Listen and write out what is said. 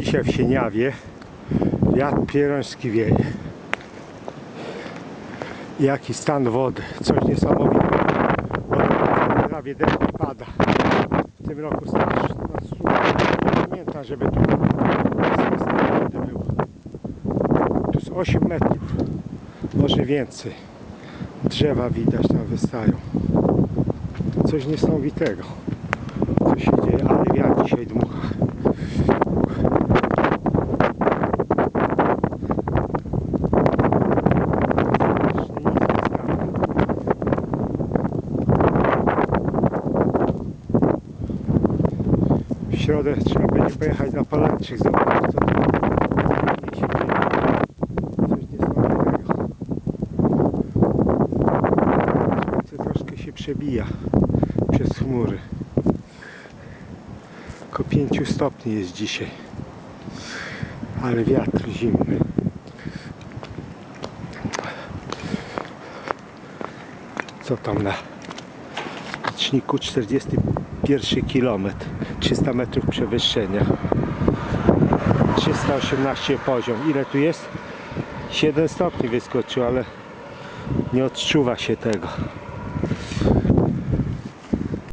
dzisiaj w Sieniawie. Wiatr pieroński wieje. Jaki stan wody. Coś niesamowitego. Prawie deszcz pada. W tym roku. Nie pamiętam, żeby tu wody był. Tu jest 8 metrów. Może więcej. Drzewa widać tam wystają. Coś niesamowitego. Co się dzieje, ale wiatr dzisiaj dmucha. Środę trzeba będzie pojechać na Palanczyk, zobaczyć co tam się. Coś niesamowitego. Słońce troszkę się przebija przez chmury. Około 5 stopni jest dzisiaj. Ale wiatr zimny. Co tam na liczniku 41 km 300 metrów przewyższenia. 318 poziom. Ile tu jest? 7 stopni wyskoczył ale nie odczuwa się tego